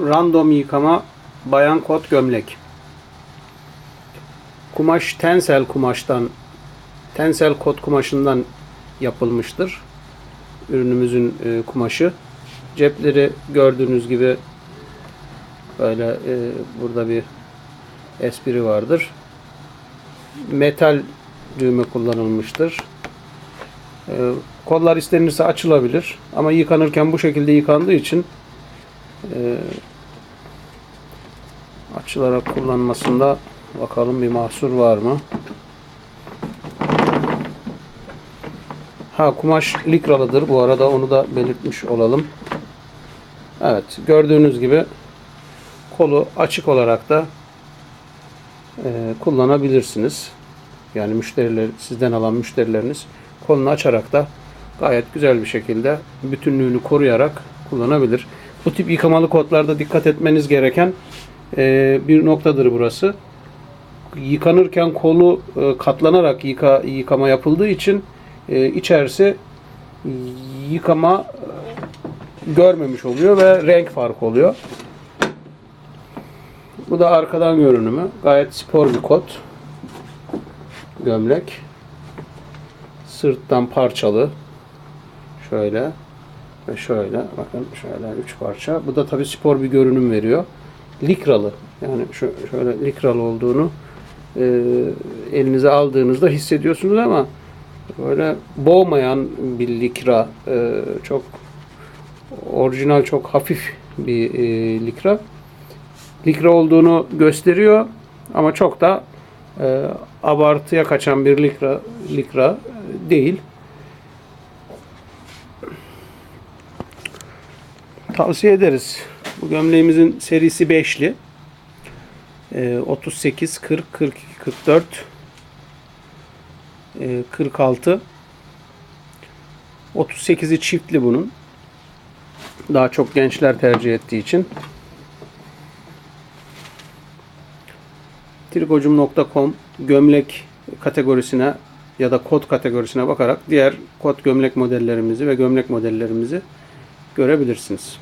Random yıkama bayan kot gömlek. Kumaş tensel kumaştan tensel kot kumaşından yapılmıştır. Ürünümüzün e, kumaşı. Cepleri gördüğünüz gibi böyle e, burada bir espri vardır. Metal düğme kullanılmıştır. E, kollar istenirse açılabilir ama yıkanırken bu şekilde yıkandığı için e, açılarak kullanmasında bakalım bir mahsur var mı? Ha kumaş likralıdır bu arada onu da belirtmiş olalım. Evet gördüğünüz gibi kolu açık olarak da e, kullanabilirsiniz. Yani müşteriler sizden alan müşterileriniz kolunu açarak da gayet güzel bir şekilde bütünlüğünü koruyarak kullanabilir. Bu tip yıkamalı kotlarda dikkat etmeniz gereken e, bir noktadır burası. Yıkanırken kolu e, katlanarak yıka, yıkama yapıldığı için e, içerisi yıkama e, görmemiş oluyor ve renk farkı oluyor. Bu da arkadan görünümü. Gayet spor bir kot. Gömlek. Sırttan parçalı. Şöyle ve şöyle. Bakın şöyle üç parça. Bu da tabii spor bir görünüm veriyor. Likralı. Yani şu, şöyle likralı olduğunu e, elinize aldığınızda hissediyorsunuz ama böyle boğmayan bir likra. E, çok orijinal, çok hafif bir e, likra. Likra olduğunu gösteriyor ama çok da e, abartıya kaçan bir likra, likra değil. Tavsiye ederiz. Bu gömleğimizin serisi 5'li. E, 38, 40, 42, 44, e, 46. 38'i çiftli bunun. Daha çok gençler tercih ettiği için. Trikocum.com gömlek kategorisine ya da kod kategorisine bakarak diğer kod gömlek modellerimizi ve gömlek modellerimizi görebilirsiniz.